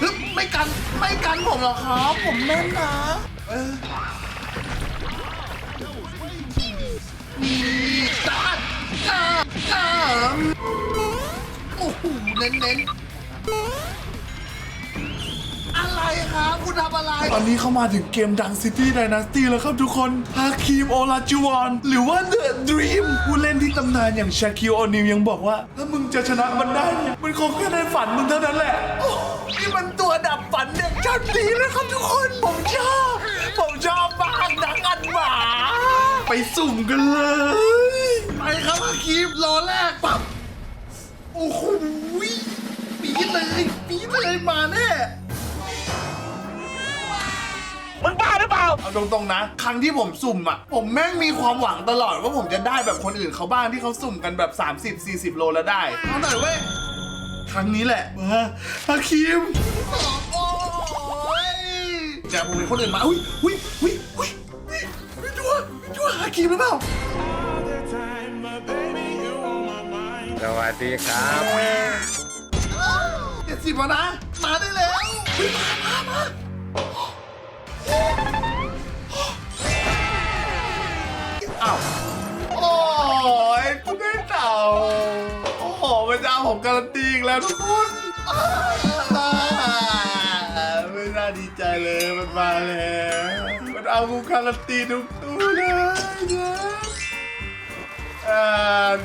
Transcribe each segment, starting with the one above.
ฮึบไม่กันไม่กันผมหรอกครับ ผมแม่นนะเออนี่จ้าจ้าจ้าโอ้โหเน้นเน้นอะไรครับคุณทำอะไร ตอนนี้เข้ามาถึงเกมดังซิตี้ไดนาสตี้แล้วครับทุกคนฮาคิมโอลาจูวอนหรือว่าเดอะดรีมผู้เล่นที่ตำนานอย่างชาคิโอนิวยังบอกว่า ถ้ามึงจะชนะมันได้เนี่ยมันคงแค่ในฝันมึงเท่านั้นแหละ นี่มันตัวดับฝันเด็กชั้นดีนะครับทุกคน ผมชอบ ผมชอบมากนักอันหมา ไปสุ่มกันเลย ไปครับฮาคิมรอแรกปับโอ้โหปีดเลยปีดเลยมาแน่มึงบ้าหรือเปล่า เอาตรงๆนะ ครั้งที่ผมสุ่มอะ ผมแม่งมีความหวังตลอดว่าผมจะได้แบบคนอื่นเขาบ้างที่เขาสุ่มกันแบบ 30 40 โลแล้วได้เอาหน่อยเว้ย ครั้งนี้แหละมาฮาคิมโอ้ยจะผมเป็นคนอื่นมาอุ้ยอุ้ยอุ้ยอุ้ยอุ้ยไม่ชัวร์ไม่ชัวร์ฮาคิมหรือเปล่าสวัสดีครับเจ็ดสิบแล้วนะ มาได้แล้วเฮ้ยมามามาอ้าว การันตีอีกแล้วทุกคนอ่าไม่น่าดีใจเลยมันมาแล้วมันเอากูการันตีทุกตัวเลยนะอ่า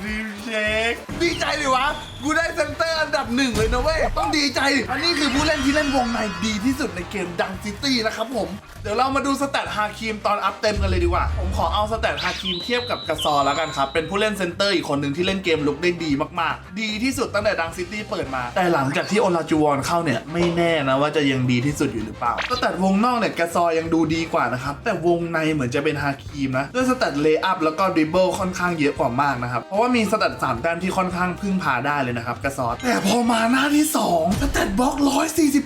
ดีมเชคดีใจดิวะ กูได้เซนเตอร์อันดับหนึ่งเลยนะเว้ย ต้องดีใจ อันนี้คือผู้เล่นที่เล่นวงในดีที่สุดในเกมดังซิตี้นะครับผม เดี๋ยวเรามาดูสแตทฮาคิมตอนอัพเต็มกันเลยดีกว่า ผมขอเอาสแตทฮาคิมเทียบกับกระซอแล้วกันครับ เป็นผู้เล่นเซนเตอร์อีกคนหนึ่งที่เล่นเกมลุกได้ดีมากๆ ดีที่สุดตั้งแต่ดังซิตี้เปิดมา แต่หลังจากที่โอลาจูวอนเข้าเนี่ยไม่แน่นะว่าจะยังดีที่สุดอยู่หรือเปล่าสแตทวงนอกเนี่ยกระซอยังดูดีกว่านะครับแต่วงในเหมือนจะเป็นฮาคิมนะด้วยสแตทเลย์อัพแล้วก็ดริบเบิลค่อนข้างเยอะกว่ามากนะครับเพราะว่ามีสแตทสามแต้มที่ค่อนข้างพึ่งพาได้เลยนะครับกระซอแต่พอมาหน้าที่2สแตทบล็อก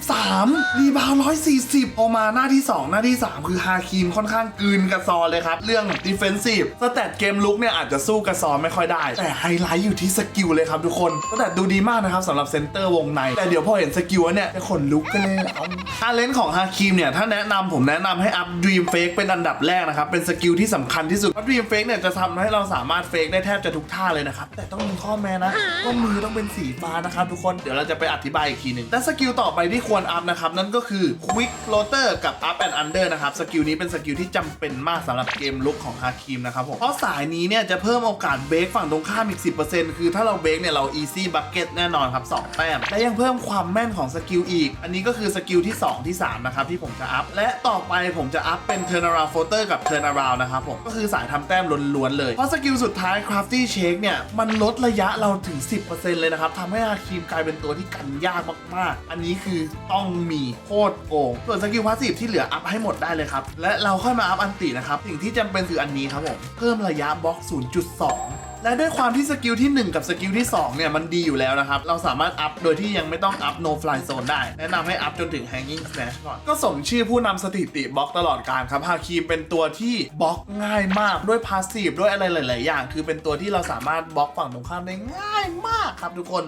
143 รีบาว 140 พอมาหน้าที่ 2 หน้าที่ 3 คือฮาคิมค่อนข้างกืนกระซอเลยครับ เรื่องดิเฟนซีฟสแตทเกมลุกเนี่ยอาจจะสู้กระซอไม่ค่อยได้ แต่ไฮไลท์อยู่ที่สกิลเลยครับทุกคนสแตทดูดีมากนะครับสำหรับเซนเตอร์วงใน แต่เดี๋ยวพอเห็นสกิลเนี่ยจะขนลุกกันเลยอาท่าเลนของฮาคิมเนี่ยถ้าแนะนำผมแนะนำให้อัพดีมเฟกเป็นอันดับแรกนะครับเป็นสกิลที่สำคัญที่สุดเพราะดีมเฟกเนี่ยจะทำให้เราสามารถเฟกได้แทบจะทุกท่าเลยนะครับแต่ต้องมีข้อแม้นะว่ามือต้องเป็นสีฟ้านะครับทุกคนเดี๋ยวเราจะไปอธิบายอีกทีหนึ่งและสกิลต่อไปที่ควรอัพนะครับนั่นก็คือ Quick Floater กับ Up and Under นะครับสกิลนี้เป็นสกิลที่จำเป็นมากสำหรับเกมลุกของฮาคิมนะครับผมเพราะสายนี้เนี่ยจะเพิ่มโอกาสเบรกฝั่งตรงข้ามอีก 10%คือถ้าเราเบรกเนี่ยเรา Easy Bucket แน่นอนครับสองแต้มและยังเพิ่มความแม่นของสกิลอีก อันนี้ก็คือสกิลที่ 2 ที่ 3 นะครับ ที่ผมจะอัพ และต่อไปผมจะอัพเป็น Turn Around Floater กับ Turn Around นะครับผม ก็คือสายทำแต้มล้วนๆเลย เพราะสกิลสุดท้าย Crafty Shake เนี่ย มันลดระยะเราถึง 10%เลยนะครับทำให้ฮาคิมกลายเป็นตัวที่กันยากมากๆ อันนี้คือต้องมีโคตรโกง ส่วนสกิลพาสซีฟที่เหลืออัพให้หมดได้เลยครับ และเราค่อยมาอัพอันตินะครับ สิ่งที่จำเป็นคืออันนี้ครับผม เพิ่มระยะบล็อก 0.2 และด้วยความที่สกิลที่ 1 กับสกิลที่ 2 เนี่ย มันดีอยู่แล้วนะครับ เราสามารถอัพโดยที่ยังไม่ต้องอัพ no fly zone ได้ แนะนำให้อัพจนถึง hanging smash ก่อน ก็สมชื่อผู้นำสถิติบล็อกตลอดการครับฮาคีมเป็นตัวที่บล็อกง่ายมากด้วยพาสซีฟด้วยอะไรหลาย ๆ อย่าง คือเป็นตัวที่เราสามารถบล็อกฝั่งตรงข้ามได้ง่ายมากครับทุกคน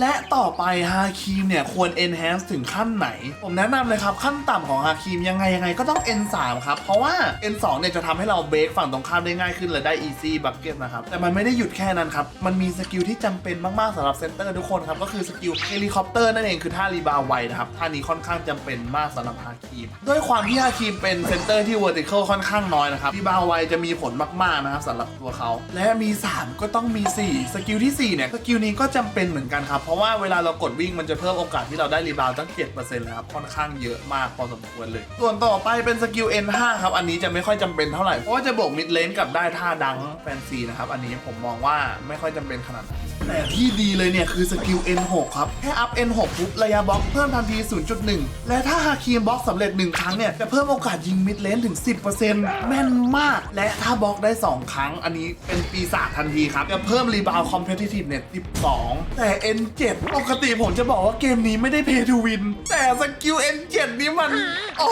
และต่อไปฮาคิมเนี่ยควร enhance ถึงขั้นไหน ผมแนะนำเลยครับ ขั้นต่ำของฮาคิมยังไงยังไงก็ต้อง N3 ครับ เพราะว่า N2 เนี่ยจะทำให้เราเบรกฝั่งตรงข้ามได้ง่ายขึ้นและได้ easy bucket นะครับ แต่มันไม่ได้หยุดแค่นั้นครับ มันมีสกิลที่จำเป็นมาก ๆสำหรับเซนเตอร์ทุกคนครับ ก็คือสกิลเฮลิคอปเตอร์นั่นเองคือท่ารีบาวไวนะครับท่านี้ค่อนข้างจำเป็นมากสำหรับฮาคิมด้วยความที่ฮาคิมเป็นเซนเตอร์ที่ vertical ค่อนข้างน้อยนะครับรีบาวไวจะมีผลมากๆนะครับสำหรับตัวเขาและมี 3 ก็ต้องมี 4 สกิลิลที่ 4 เนี่ยสกิลนี้ก็จำเป็นเหมือนกันครับ เพราะว่าเวลาเรากดวิ่งมันจะเพิ่มโอกาสที่เราได้รีบาวด์ตั้ง 7%เลยครับ ค่อนข้างเยอะมากพอสมควรเลย ส่วนต่อไปเป็นสกิล N5 ครับ อันนี้จะไม่ค่อยจำเป็นเท่าไหร่ เพราะว่าจะบวกมิดเลนกับได้ท่าดังแฟนซีนะครับ อันนี้ผมมองว่าไม่ค่อยจำเป็นขนาดนั้น แต่ที่ดีเลยเนี่ยคือสกิล N6 ครับ แค่อัพ N6 ปุ๊บระยะบล็อกเพิ่มทันที 0.1 และถ้าฮาคีมบล็อกสำเร็จ 1 ครั้งเนี่ย จะเพิ่มโอกาสยิงมิดเลนถึง 10%แม่นมาก และถ้าบล็อกได้ 2 ครั้ง อันนี้เป็นปีศาจทันทีครับ จะเพิ่มรีบาวคอมเพ t i ทีฟเนี่ย12 แต่ N7 ปกติผมจะบอกว่าเกมนี้ไม่ได้ pay to win แต่สกิล N7 นี้มันโอ้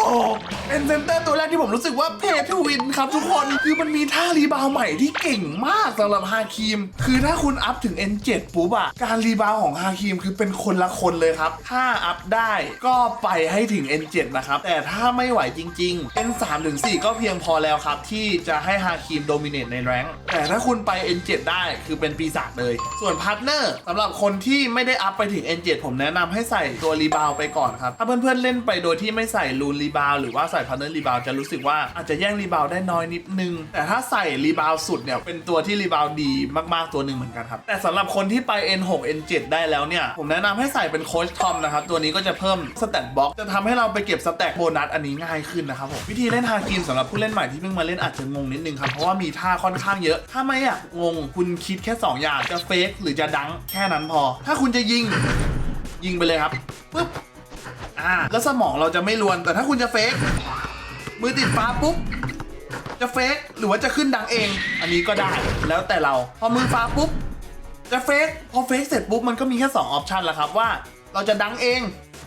เป็นเซนเตอร์ตัวแรกที่ผมรู้สึกว่าเพทวินครับทุกคนคือมันมีท่ารีบาวใหม่ที่เก่งมากสำหรับฮาคิม คือถ้าคุณอัพถึง N7 ปุ๊บอะการรีบาวของฮาคิมคือเป็นคนละคนเลยครับ ถ้าอัพได้ก็ไปให้ถึง N7 นะครับ แต่ถ้าไม่ไหวจริงๆ N3 ถึง4ก็เพียงพอแล้วครับ ที่จะให้ฮาคิมโดมิเนตในแรงค์แต่ถ้าคุณไป N7 ได้คือเป็นปีศาจเลย ส่วนพาร์ทเนอร์สำหรับคนที่ไม่ได้อัพไปถึง N7 ผมแนะนำให้ใส่ตัวรีบาวไปก่อนครับถ้าเพื่อนๆเล่นไปโดยที่ไม่ใส่รูนรีบาวหรือว่าใส่พาร์เนอร์รีบาวจะรู้สึกว่าอาจจะแย่งรีบาวได้น้อยนิดนึง แต่ถ้าใส่รีบาวสุดเนี่ยเป็นตัวที่รีบาวดีมากๆตัวหนึ่งเหมือนกันครับแต่สำหรับคนที่ไป N6 N7 ได้แล้วเนี่ยผมแนะนำให้ใส่เป็นโค้ชทอมนะครับตัวนี้ก็จะเพิ่มสแตทบ็อกจะทำให้เราไปเก็บสแต็กโบนัสอันนี้ง่ายขึ้นนะครับผมวิธีเล่นฮาคิมสำหรับผู้เล่นใหม่ที่เพิ่งมาเล่นอาจจะงงนิดนึงครับเพราะว่ามีท่าค่อนข้างเยอะ ถ้าไม่อยากงงคุณคิดแค่สองอย่างจะเฟกหรือจะดังแค่นั้นพอ ถ้าคุณจะยิงยิงไปเลยครับปึ๊บ อ่าแล้วสมองเราจะไม่รวนแต่ถ้าคุณจะเฟกมือติดฟ้าปุ๊บจะเฟกหรือว่าจะขึ้นดังเอง อันนี้ก็ได้แล้วแต่เรา พอมือฟ้าปุ๊บจะเฟกพอเฟกเสร็จปุ๊บมันก็มีแค่2ออปชันแล้วครับว่าเราจะดังเอง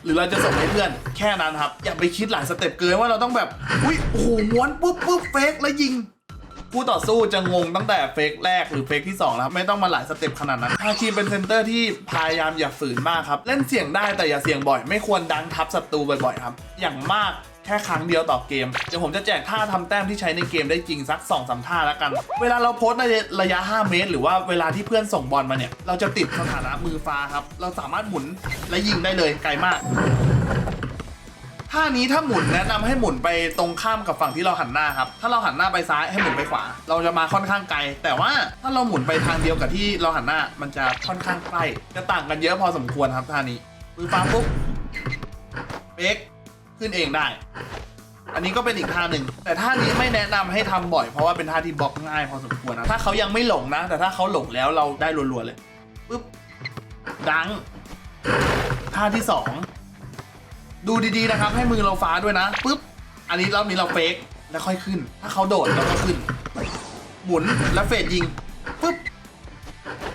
หรือเราจะส่งให้เพื่อนแค่นั้นครับ อย่าไปคิดหลายสเต็ปเกินว่าเราต้องแบบอุ้ยโอ้โหม้วนปุ๊บปุ๊บเฟกแล้วยิง ผู้ต่อสู้จะงงตั้งแต่เฟกแรกหรือเฟกที่2แล้วครับไม่ต้องมาหลายสเต็ปขนาดนั้นฮาคีเป็นเซนเตอร์ที่พยายามอย่าฝืนมากครับ เล่นเสี่ยงได้แต่อย่าเสี่ยงบ่อย ไม่ควรดังทับศัตรูบ่อยๆครับ อย่างมากแค่ครั้งเดียวต่อเกม เดี๋ยวผมจะแจกท่าทำแต้มที่ใช้ในเกมได้จริงสัก2อสท่าแล้วกัน เวลาเราโพสในระยะ 5 เมตร หรือว่าเวลาที่เพื่อนส่งบอลมาเนี่ย เราจะติดสถานะมือฟ้าครับ เราสามารถหมุนและยิงได้เลยไกลมาก ท่านี้ถ้าหมุนแนะนำให้หมุนไปตรงข้ามกับฝั่งที่เราหันหน้าครับ ถ้าเราหันหน้าไปซ้ายให้หมุนไปขวา เราจะมาค่อนข้างไกล แต่ว่าถ้าเราหมุนไปทางเดียวกับที่เราหันหน้า มันจะค่อนข้างใกล้ จะต่างกันเยอะพอสมควรครับท่านี้มือฟ้าปุ๊บเบรกขึ้นเองได้ อันนี้ก็เป็นอีกท่าหนึ่ง แต่ท่านี้ไม่แนะนำให้ทำบ่อยเพราะว่าเป็นท่าที่บล็อกง่ายพอสมควรนะถ้าเขายังไม่หลงนะ แต่ถ้าเขาหลงแล้วเราได้รัวๆเลยปุ๊บดัง ท่าที่สอง ดูดีๆนะครับ ให้มือเราฟ้าด้วยนะปุ๊บอันนี้รอบนี้เราเฟกแล้วค่อยขึ้น ถ้าเขาโดดเราก็ขึ้น หมุนแล้วเฟดยิงปุ๊บ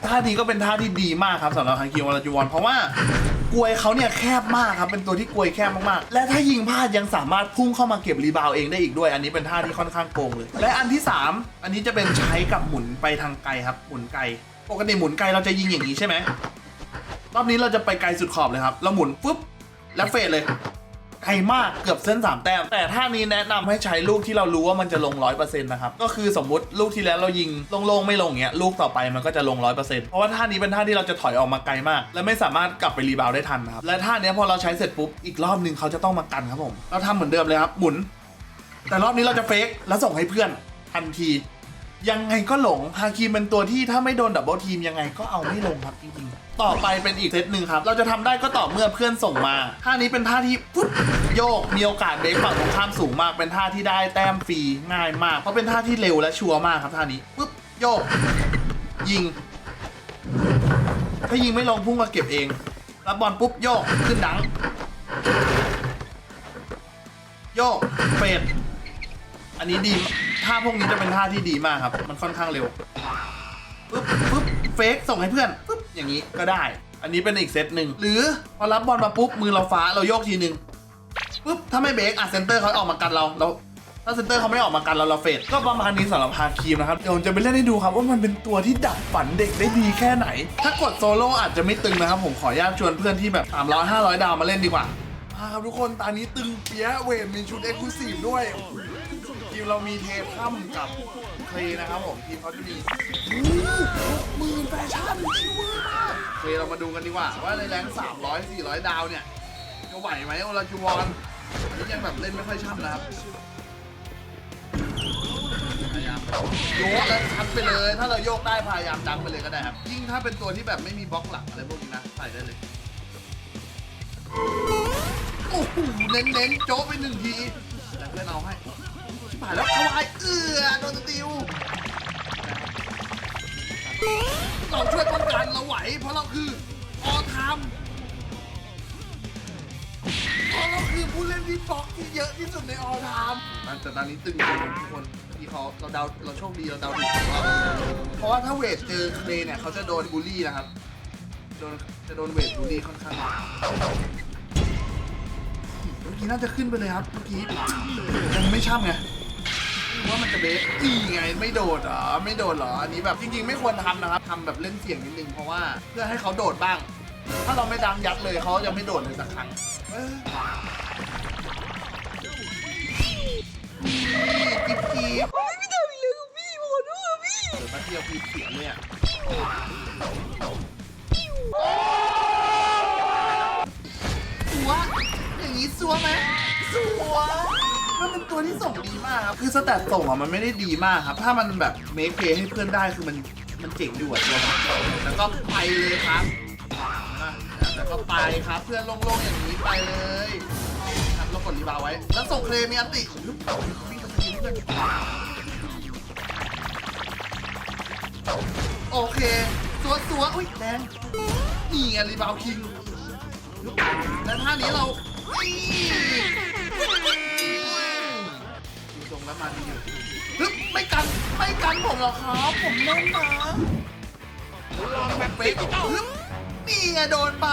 ท่านี้ก็เป็นท่าที่ดีมากครับสำหรับฮังคิววราจูวอนเพราะว่ากลวยเขาเนี่ยแคบมากครับ เป็นตัวที่กลวยแคบมากๆ และถ้ายิงพลาดยังสามารถพุ่งเข้ามาเก็บรีบาวเองได้อีกด้วย อันนี้เป็นท่าที่ค่อนข้างโกงเลย และอันที่สามอันนี้จะเป็นใช้กับหมุนไปทางไกลครับ หมุนไกล ปกติหมุนไกลเราจะยิงอย่างนี้ใช่ไหมรอบนี้เราจะไปไกลสุดขอบเลยครับ เราหมุนปุ๊บ แล้วเฟดเลยไกลมากเกือบเส้น 3 แต้ม แต่ท่านี้แนะนำให้ใช้ลูกที่เรารู้ว่ามันจะลง 100%นะครับ ก็คือสมมุติลูกที่แล้วเรายิงโล่งๆไม่ลงเงี้ยลูกต่อไปมันก็จะลง 100%เพราะว่าท่านี้เป็นท่าที่เราจะถอยออกมาไกลมาก และไม่สามารถกลับไปรีบาวได้ทันนะครับและท่านี้พอเราใช้เสร็จปุ๊บอีกรอบหนึงเขาจะต้องมากันครับผมเราทำเหมือนเดิมเลยครับหมุน แต่รอบนี้เราจะเฟกแล้วส่งให้เพื่อนทันที ยังไงก็หลงฮาคีเป็นตัวที่ถ้าไม่โดนดับเบิลทีมยังไงก็เอาไม่ลงครับจริงๆ ต่อไปเป็นอีกเซตหนึ่งครับ เราจะทำได้ก็ต่อเมื่อเพื่อนส่งมา ท่านี้เป็นท่าที่ปุ๊บโยกมีโอกาสเบรกฝั่งตรงข้ามสูงมาก เป็นท่าที่ได้แต้มฟรีง่ายมาก เพราะเป็นท่าที่เร็วและชัวร์มากครับท่านี้ปุ๊บโยก ยิง ถ้ายิงไม่ลงพุ่งมาเก็บเอง รับบอลปุ๊บโยกขึ้นดัง โยกเฟดอันนี้ดี ท่าพวกนี้จะเป็นท่าที่ดีมากครับ มันค่อนข้างเร็วปึ๊บปึ๊บเฟกส่งให้เพื่อนปึ๊บอย่างนี้ก็ได้ อันนี้เป็นอีกเซตหนึ่งหรือพอรับบอลมาปุ๊บมือเราฟ้าเราโยกทีหนึ่งปึ๊บถ้าไม่เบรกอะเซนเตอร์เขาออกมากันเราเราถ้าเซนเตอร์เขาไม่ออกมากันเราเราเฟดก็ประมาณนี้สำหรับฮาคีมนะครับเดี๋ยวผมจะไปเล่นให้ดูครับ ว่ามันเป็นตัวที่ดับฝันเด็กได้ดีแค่ไหน ถ้ากดโซโล่อาจจะไม่ตึงนะครับ ผมขออนุญาตชวนเพื่อนที่แบบ 300 500 ดาวมาเล่นดีกว่ามาครับทุกคนตอนนี้ตึงเปียเวทมีชุดเอ็กซ์คลูซีฟด้วย ทีมเรามีเททัมกับเคลนะครับผมทีมเขาจะมีหมื่นแฟชั่นชิวมากเคลเรามาดูกันดีกว่า ว่าในแรง300 400 ดาวเนี่ยจะไหวไหมโอลาจูวอนอันนี้ยังแบบเล่นไม่ค่อยช่ำนะครับพยายามโยกแล้วชัดไปเลย ถ้าเราโยกได้พยายามดังไปเลยก็ได้ครับ ยิ่งถ้าเป็นตัวที่แบบไม่มีบล็อกหลังอะไรพวกนี้นะใส่ได้เลยโอ้โหเน้นๆโจ๊กไปหนึ่งทีแต่เพื่อนเอาให้ ผ่านแล้วทวายเอือโดนสติวเราช่วยป้องกันเราไหว เพราะเราคือออทามเพราะเราคือผู้เล่นที่บล็อกที่เยอะที่สุดในออทามแต่ตอนนี้ตึงจริงทุกคนที่เขาเราเดาเราโชคดีเราเดาถูกว่าเพราะว่าถ้าเวทเจอเคลเนี่ยเขาจะโดนบูลลี่นะครับโดนจะโดนเวทบูลลี่ค่อนข้างหนักมื่อกี้น่าจะขึ้นไปเลยครับเมื่อกี้ยังไม่ช่ำไง ว่ามันจะเบสอีไงไม่โดดเหรอไม่โดดเหรออันนี้แบบจริง ๆ ไม่ควรทำนะครับทำแบบเล่นเสียงนิดนึงเพราะว่าเพื่อให้เขาโดดบ้าง ถ้าเราไม่ดังยัดเลยเขาจะไม่โดดเลยสักครั้งเออนี่จิ๊บจิ๊บ ไม่ทำอีกเลยกับพี่ขอโทษพี่เดี๋ยวมาเที่ยวพี่เสียเนี่ยสัวอย่างนี้สัวไหมสัว มันเป็นตัวที่ส่งดีมากครับ คือสแตทส่งอะมันไม่ได้ดีมากครับ ถ้ามันแบบเมคเพย์ให้เพื่อนได้คือมันมันเจ๋งอยู่อะตัวมันแล้วก็ไปเลยครับ แล้วก็ไปครับเพื่อนโล่งๆอย่างนี้ไปเลยครับแล้วกดรีบาวไว้ แล้วส่งเคลมีอันติวิ่งมาทีเพื่อนโอเคสัวสัวอุ้ยแดงนี่ไงรีบาวคิง แล้วท่านี้เรา มาดีอยู่ฮึบไม่กันไม่กันผมหรอกครับผมเล่นนะลองแบบเฟกฮึบนี่ไงโดนไป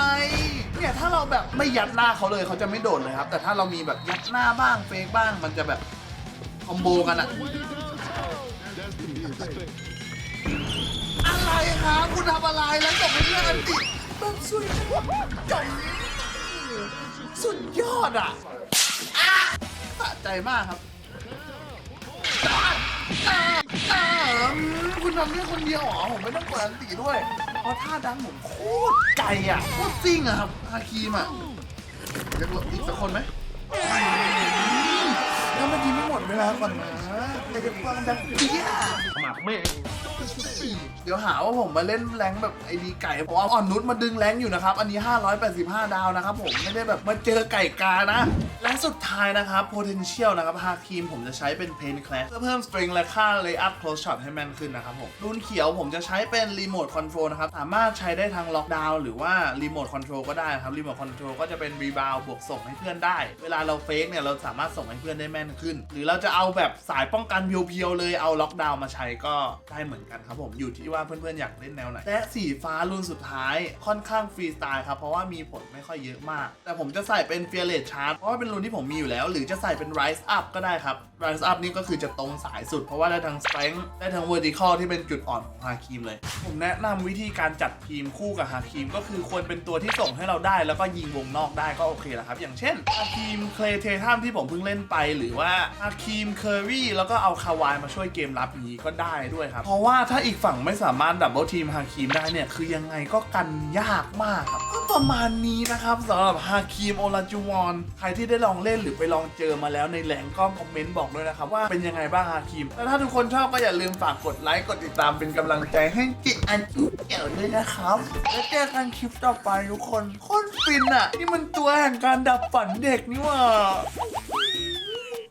เนี่ยถ้าเราแบบไม่ยัดหน้าเขาเลยเขาจะไม่โดดเลยครับ แต่ถ้าเรามีแบบยัดหน้าบ้างเฟกบ้างมันจะแบบคอมโบกันอะอะไรครับคุณทำอะไรแล้วจบไปเรื่องอันติต้องช่วยจบสุดยอดอะอะสะใจมากครับ อะอะอะคุณทำได้คนเดียวเหรอผมไม่ต้องกดอันติด้วย เพราะท่าดังผมโคตรไกลอะโคตรซิ่งอะครับฮาคีมอะอยกลดอีกสักคนไหมแล้วเมื่อกี้ไม่หมดเวลาก่อนนะอยากจะฟังดังเปี้ยหมักเมฆเดี๋ยวหาว่าผมมาเล่นแรงแบบไอดีไก่เพราะว่าอ่อนนุชมาดึงแรงอยู่นะครับ อันนี้ 585 ดาวนะครับผมไม่ได้แบบมาเจอไก่กานะ และสุดท้ายนะครับ potential นะครับฮาคีมผมจะใช้เป็น paint class เพื่อเพิ่ม string และค่า lay up close shot ให้แม่นขึ้นนะครับผมรุ่นเขียวผมจะใช้เป็น remote control นะครับ สามารถใช้ได้ทาง lockdown หรือว่า remote control ก็ได้ครับ remote control ก็จะเป็น rebound บวกส่งให้เพื่อนได้ เวลาเราเฟกเนี่ยเราสามารถส่งให้เพื่อนได้แม่นขึ้น หรือเราจะเอาแบบสายป้องกันเพียวๆเลยเอา lockdown มาใช้ก็ได้เหมือนกันครับผมอยู่ที่ว่าเพื่อนๆอยากเล่นแนวไหนและสีฟ้ารุ่นสุดท้ายค่อนข้างฟรีสไตล์ครับเพราะว่ามีผลไม่ค่อยเยอะมาก แต่ผมจะใส่เป็น fearless charge เพราะว่าเป็นรุ่นที่ผมมีอยู่แล้ว หรือจะใส่เป็น rise up ก็ได้ครับ rise up นี่ก็คือจะตรงสายสุด เพราะว่าได้ทั้ง strength ได้ทั้ง vertical ที่เป็นจุดอ่อนของฮาคิมเลย ผมแนะนำวิธีการจัดทีมคู่กับฮาคิมก็คือควรเป็นตัวที่ส่งให้เราได้ แล้วก็ยิงวงนอกได้ก็โอเคแล้วครับ อย่างเช่นฮาคิมเคลเททัมที่ผมเพิ่งเล่นไป หรือว่าฮาคิมเคอร์รี่แล้วก็เอาคาวายมาช่วยเกมรับนี้ก็ได้ด้วยครับเพราะว่าถ้าอีกฝั่งไม่สามารถดับเบิลทีมฮาคิมได้เนี่ยคือยังไงก็กันยากมากครับก็ประมาณนี้นะครับสำหรับฮาคิมโอลาจูวอนใครที่ได้ลององเล่นหรือไปลองเจอมาแล้วในแหล่งก็คอมเมนต์บอกด้วยนะครับว่าเป็นยังไงบ้างฮาคิม แล้วถ้าทุกคนชอบก็อย่าลืมฝากกดไลค์กดติดตามเป็นกำลังใจให้จิอันจุเกี่ยวด้วยนะครับ แล้วเจอกันคลิปต่อไปทุกคนโคนฟินอะ นี่มันตัวแห่งการดับฝันเด็กนี่หว่า